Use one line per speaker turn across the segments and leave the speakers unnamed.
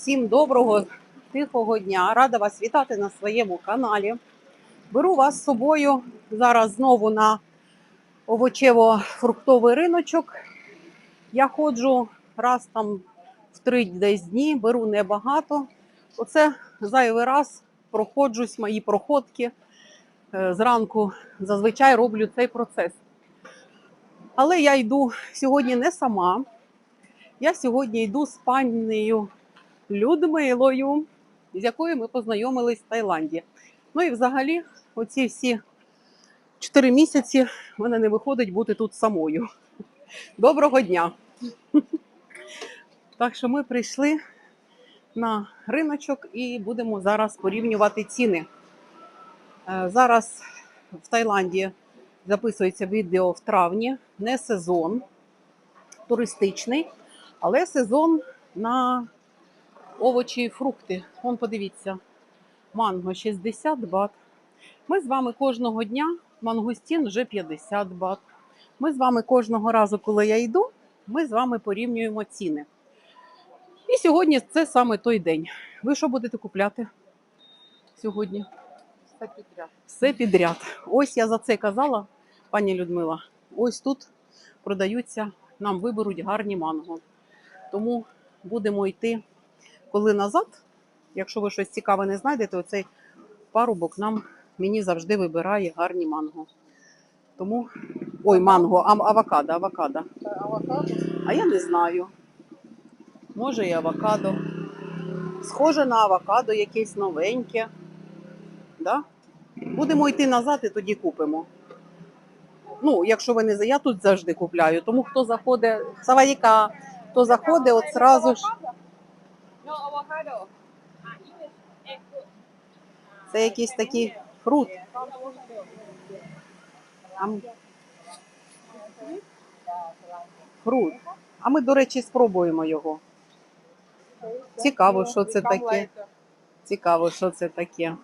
Всім доброго тихого дня. Рада вас вітати на своєму каналі. Беру вас з собою зараз знову на овочево-фруктовий риночок. Я ходжу раз там в три десь дні, беру небагато. Оце зайвий раз проходжусь, мої проходки. Е, Зранку зазвичай роблю цей процес. Але я йду сьогодні не сама. Я сьогодні йду з панею Людмилою, з якою ми познайомились в Таїланді. Ну і взагалі, оці всі чотири місяці в мене не виходить бути тут самою. Доброго дня! Так що ми прийшли на риночок і будемо зараз порівнювати ціни. Е, Зараз в Таїланді записується відео в травні, не сезон туристичний, але сезон на овочі і фрукти. Вон подивіться, манго 60 бат. Ми з вами кожного дня, мангустін вже 50 бат. Ми з вами кожного разу, коли я йду, ми з вами порівнюємо ціни. І сьогодні це саме той день. Ви що будете купляти сьогодні?
Все підряд.
Все підряд. Ось я за це казала, пані Людмила. Ось тут продаються, нам виберуть гарні манго. Тому будемо йти коли назад. Якщо ви щось цікаве не знайдете, оцей парубок нам мені завжди вибирає гарні манго. Тому. Ой, манго, а, авокадо, авокадо. А я не знаю. Може і авокадо. Схоже на авокадо якесь новеньке. Да? Будемо йти назад і тоді купимо. Ну, якщо ви не я тут завжди купляю. Тому хто заходить, Саваїка, хто заходить, от зразу ж.
No avocado.
Це якийсь такий фрут. А м- Фрут. А ми, до речі, спробуємо його. Цікаво, що це таке. Цікаво, що це таке.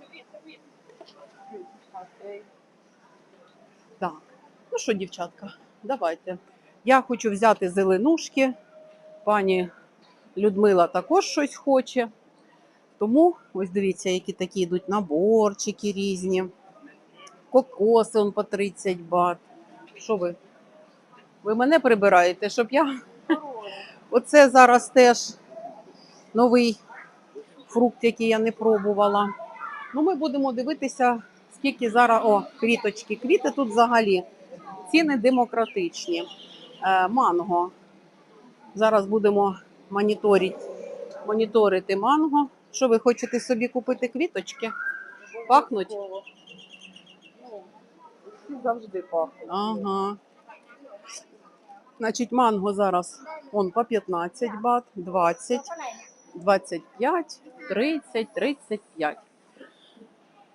Так. Ну що, дівчатка, давайте. Я хочу взяти зеленушки. Пані Людмила також щось хоче. Тому ось дивіться, які такі йдуть наборчики різні. Кокоси он по 30 бат. Що ви? Ви мене прибираєте, щоб я. Оце зараз теж новий фрукт, який я не пробувала. Ну, ми будемо дивитися, скільки зараз. О, квіточки. Квіти тут взагалі. Ціни демократичні. Е, манго. Зараз будемо моніторити, моніторити манго. Що ви хочете собі купити квіточки? Пахнуть?
Ну, завжди пахнуть.
Ага. Значить, манго зараз он по 15 бат, 20, 25, 30, 35.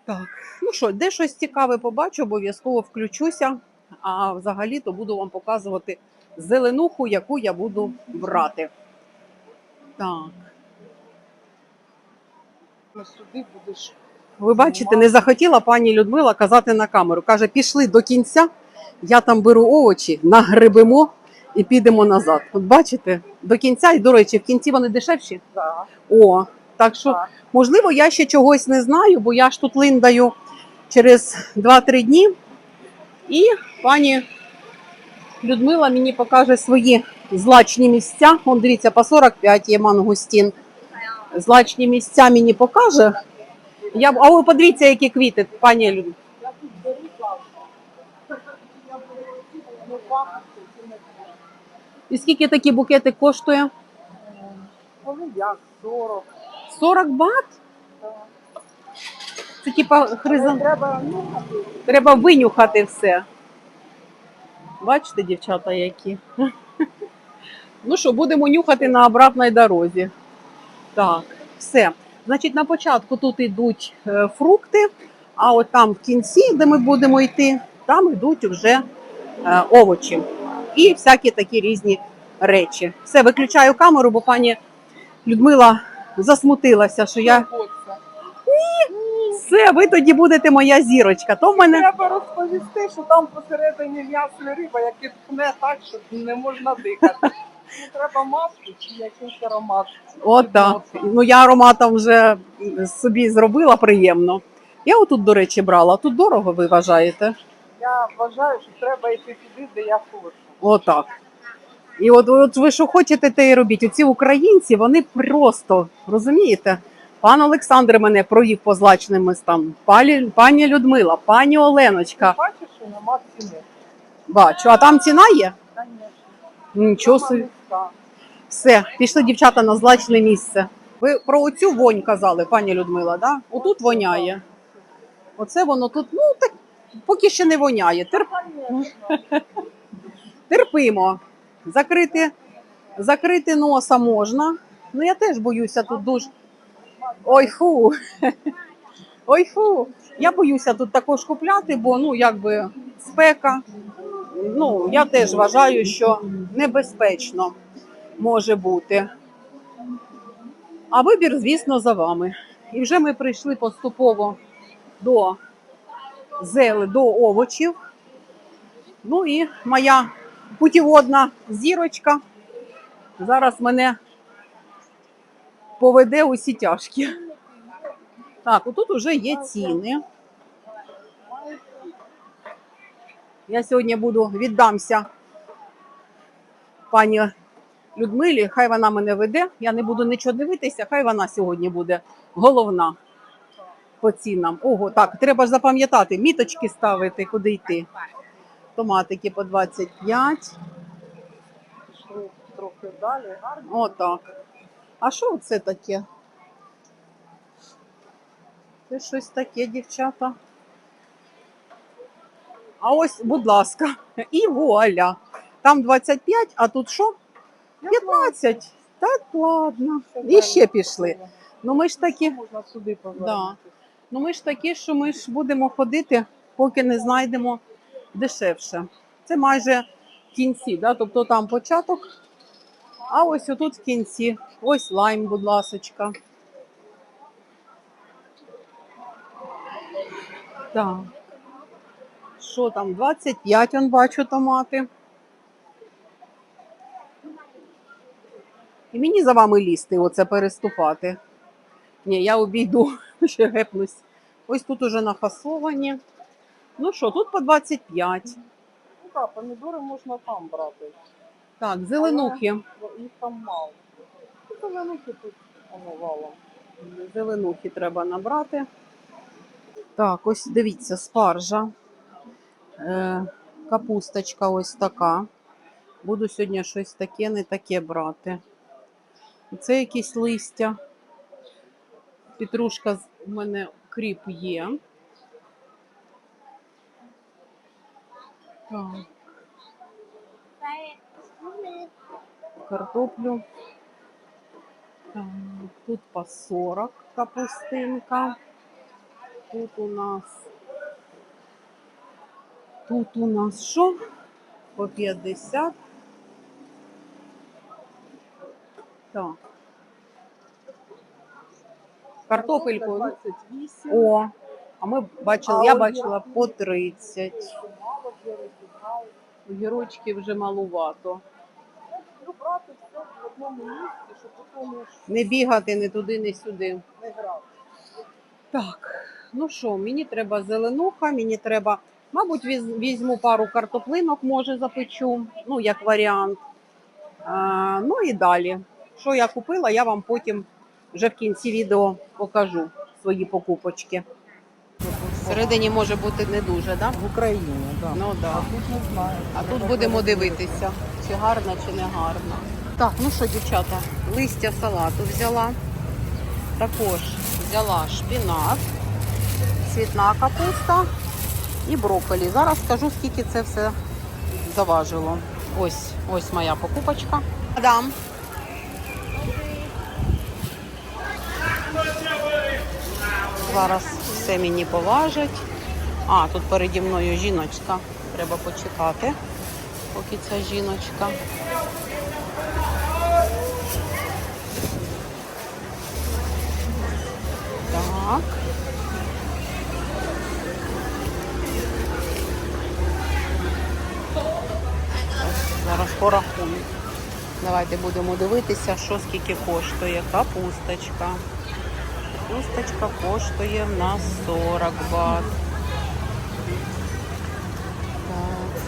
Так, ну що, де щось цікаве побачу, обов'язково включуся. А взагалі то буду вам показувати зеленуху, яку я буду брати. Так.
Сюди будеш.
Ви бачите, не захотіла пані Людмила казати на камеру. Каже, пішли до кінця, я там беру овочі, нагребемо і підемо назад. От бачите, до кінця, і до речі, в кінці вони дешевші.
Да.
О, так що,
Так.
можливо, я ще чогось не знаю, бо я ж тут линдаю через 2-3 дні. І пані Людмила мені покаже свої злачні місця. Вон дивіться, по 45 є мангустін. Злачні місця мені покаже. Я, а ви подивіться, які квіти, пані
пахне.
І скільки такі букети коштує?
Як? 40.
40 бат? Це типа хризан...
Треба.
Треба винюхати все. Бачите, дівчата, які. Ну що, будемо нюхати на обратній дорозі. Так, все. Значить, на початку тут йдуть е, фрукти, а от там в кінці, де ми будемо йти, там йдуть вже е, овочі і всякі такі різні речі. Все, виключаю камеру, бо пані Людмила засмутилася, що я все, ви тоді будете моя зірочка. То в мене
Треба розповісти, що там посередині м'ясна риба, яке тхне так, що не можна дихати. Треба маску чи якийсь аромат.
Отак. Ну я ароматом вже собі зробила приємно. Я отут, до речі, брала. Тут дорого, ви вважаєте?
Я вважаю, що треба йти туди, де я хочу.
Отак. І от, от ви що хочете, те і робіть. Оці українці, вони просто розумієте. Пан Олександр мене провів по злачним містам. Пані, пані Людмила, пані Оленочка.
Бачиш, що нема ціни.
Бачу, а там ціна є?
Звісно.
Нічого собі. Все, пішли дівчата на злачне місце. Ви про оцю вонь казали, пані Людмила, да? Отут воняє. Оце воно тут, ну так поки ще не воняє. Терп... Терпимо. Закрити, закрити носа можна. Ну я теж боюся тут дуже. Ой фу. Ой фу. Я боюся тут також купляти, бо ну якби спека. Ну, я теж вважаю, що небезпечно може бути. А вибір, звісно, за вами. І вже ми прийшли поступово до зели, до овочів. Ну і моя путіводна зірочка зараз мене поведе усі тяжкі. Так, отут вже є ціни. Я сьогодні буду віддамся пані Людмилі, хай вона мене веде. Я не буду нічого дивитися, хай вона сьогодні буде головна по цінам. Ого, так, треба ж запам'ятати, міточки ставити, куди йти. Томатики по 25.
Трохи далі, гарно.
Отак. А що це таке? Це щось таке, дівчата. А ось, будь ласка, і вуаля. Там 25, а тут що? 15. Так, ладно. І ще пішли. Ну ми ж такі,
Можна сюди
Да. ну ми ж такі, що ми ж будемо ходити, поки не знайдемо дешевше. Це майже в кінці, да? тобто там початок, а ось отут в кінці. Ось лайм, будь ласочка. Так. Що там? 25, он бачу томати. І мені за вами лізти, оце переступати. Ні, я обійду, ще гепнусь. Ось тут уже нафасовані. Ну що, тут по 25.
Ну так, помідори можна там брати.
Так, зеленухи.
бо Їх там мало. Ну, Зеленухи тут воно.
Зеленухи треба набрати. Так, ось дивіться, спаржа. Е, капусточка ось така. Буду сьогодні щось таке, не таке брати. Це якісь листя. Петрушка у мене кріп є. Так. Картоплю. Так, Тут по 40 капустинка. Тут у нас. Тут у нас що? По 50. Так. Картопельку.
28.
О, а ми бачили,
А
я
огірки?
бачила по 30.
Мало вже розібрали.
Огірочки вже малувато.
Ну, брати все в одному місці, щоб потім
Не бігати не туди, не сюди.
не грати.
Так, ну що, мені треба зеленуха, мені треба, мабуть, віз- візьму пару картоплинок, може запечу, ну, як варіант. А, ну і далі. Що я купила, я вам потім вже в кінці відео покажу свої покупочки. Всередині може бути не дуже, так?
В Україні, так.
Ну
А тут не знаю.
А тут будемо дивитися, чи гарна, чи не гарна. Так, ну що, дівчата, листя салату взяла. Також взяла шпінат, цвітна капуста і брокколі. Зараз скажу, скільки це все заважило. Ось, ось моя покупочка. Адам. Зараз все мені поважать. А, тут переді мною жіночка. Треба почекати, поки ця жіночка. Так. Зараз порахую. Давайте будемо дивитися, що скільки коштує. Капусточка. Капусточка коштує в нас 40 бат. Так,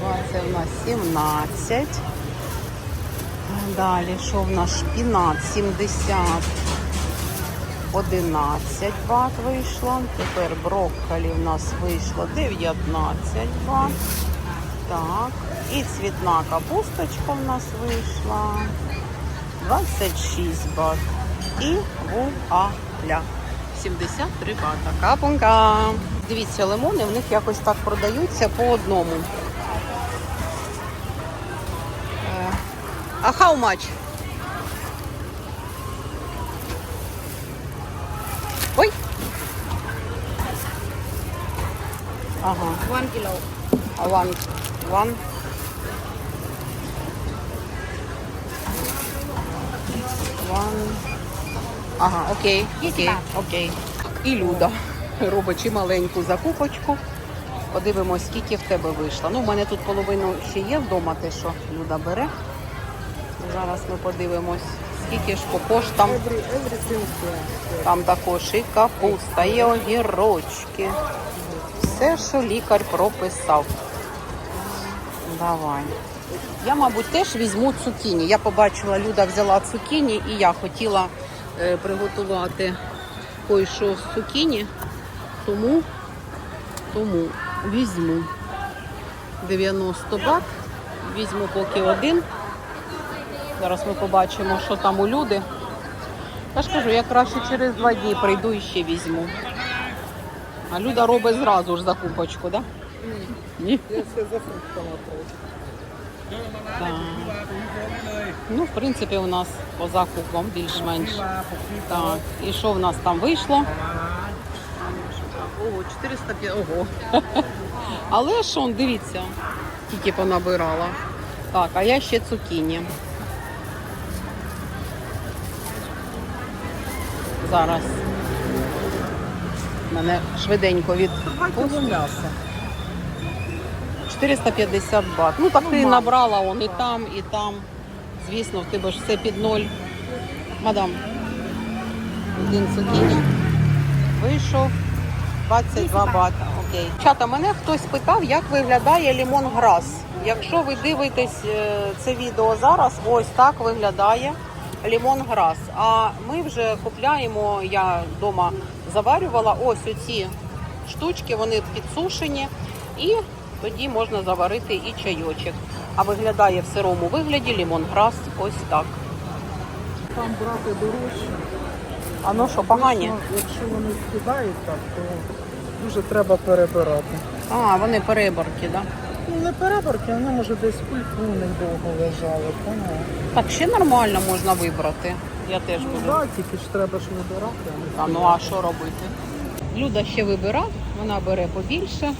42 це в нас 17. Далі, що в нас шпінат 70. 11 бат вийшло. Тепер брокколі в нас вийшло 19 бат. Так. І цвітна капусточка в нас вийшла 26 бат. І вуаля 73 бата. Капунка. Дивіться, лимони в них якось так продаються по одному. Е, А how much? Ой. Ага.
One kilo.
А One. One. One. Ага, окей. Окей. Окей. І Люда робить чималеньку закупочку. Подивимось, скільки в тебе вийшло. Ну, в мене тут половину ще є вдома, те, що Люда бере. Зараз ми подивимось, скільки ж по коштам. Там також і капуста, і огірочки. Все, що лікар прописав. Давай. Я, мабуть, теж візьму цукіні. Я побачила, Люда взяла цукіні, і я хотіла е, приготувати кое-що з цукіні. Тому, тому візьму 90 бат. Візьму поки один. Зараз ми побачимо, що там у люди. Я ж кажу, я краще через два дні прийду і ще візьму. А Люда робить зразу ж закупочку, так? Да? Ні.
Я все за фруктами.
Ну, в принципі, у нас по закупам більш-менш. Так. І що в нас там вийшло? Ого, 405. Ого. Але ж он, дивіться, скільки понабирала. Так, а я ще цукіні. Зараз. Мене швиденько від
м'яса.
450 бат. Ну так ти
Нормально.
набрала он і там, і там. Звісно, в тебе ж все під ноль. Мадам, один цукіні. Вийшов 22 бата. Окей. Чата, мене хтось питав, як виглядає лімонграс. Якщо ви дивитесь е, це відео зараз, ось так виглядає лімонграс. А ми вже купляємо, я вдома заварювала ось оці штучки, вони підсушені. І тоді можна заварити і чайочок. А виглядає в сирому вигляді лімонграс ось так.
Там брати дорожче.
А ну що, погані?
Якщо- вони скидають так, то дуже треба перебирати.
А, вони переборки, так? Да?
Ну не переборки, вони може десь в кульку у довго лежали, поняла?
Так, ще нормально можна вибрати. Я теж
Ну
буду.
да, тільки ж треба ж вибирати. а
ну а що робити? Люда ще вибира, вона бере побільше.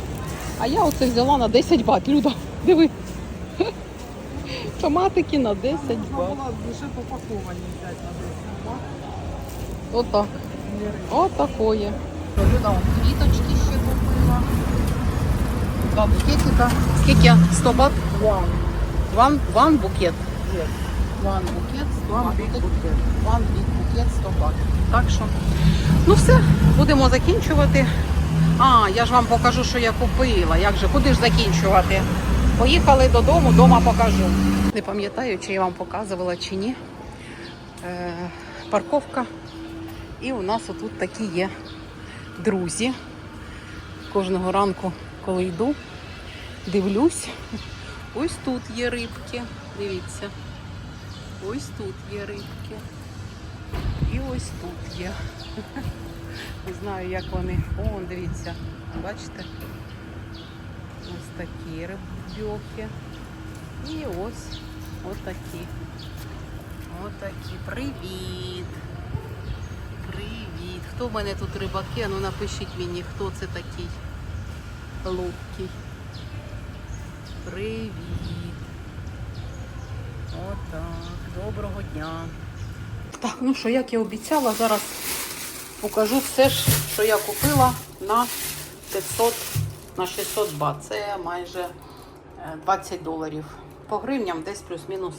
А я оце взяла на 10 бат. Люда, диви. Томатики на 10
Можна
бат.
лише попаковані взяти на 10 бат.
Отак. Отакоє. Люда, он квіточки ще купила. Два букетика. Скільки? 100 бат?
One.
Ван, ван букет.
Yes.
Ван букет, 100
One
бат.
big bouquet.
Ван букет 100 бат. Так що, ну все, будемо закінчувати. А, я ж вам покажу, що я купила. Як же, куди ж закінчувати? Поїхали додому, вдома покажу. Не пам'ятаю, чи я вам показувала чи ні. Е, парковка. І у нас отут такі є друзі. Кожного ранку, коли йду, дивлюсь. Ось тут є рибки. Дивіться. Ось тут є рибки. І ось тут є. Не знаю, як вони. О, дивіться, бачите? Ось такі рибьохи. І ось отакі. Отакі. Привіт. Привіт. Хто в мене тут рибаки? Ну напишіть мені, хто це такий ловкий. Привіт. Отак. Доброго дня. Так, ну що, як я обіцяла, зараз покажу все що я купила на 500, на 600 бат. Це майже е, 20 доларів. По гривням десь плюс-мінус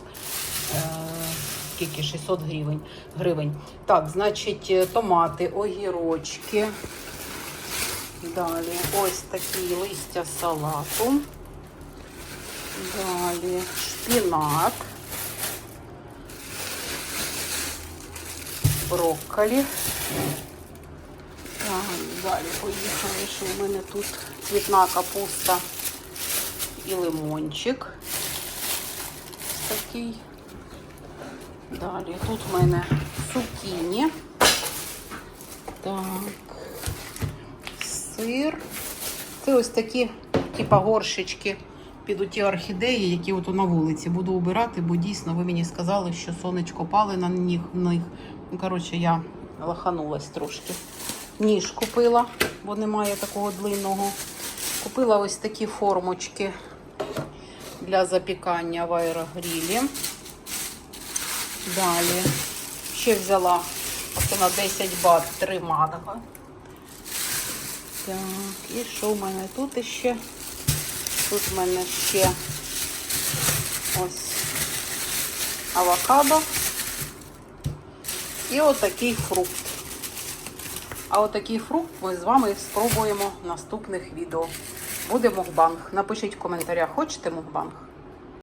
Е, Скільки? 600 гривень. гривень. Так, значить, е, томати, огірочки. Далі ось такі листя салату. Далі шпінат. Брокколі. Далі поїхали, що в мене тут цвітна капуста і лимончик. Такий. Далі тут в мене цукіні. Так. Сир. Це ось такі, типа горшечки під ті орхідеї, які от на вулиці. Буду обирати, бо дійсно ви мені сказали, що сонечко пали на них. Ну, коротше, я лаханулась трошки. Ніж купила, бо немає такого длинного. Купила ось такі формочки для запікання в аерогрілі. Далі ще взяла ось на 10 бат 3 манго. Так, і що в мене тут ще? Тут в мене ще ось авокадо і отакий фрукт. А отакий фрукт ми з вами спробуємо в наступних відео. Буде мукбанг. Напишіть в коментарях, хочете мукбанг?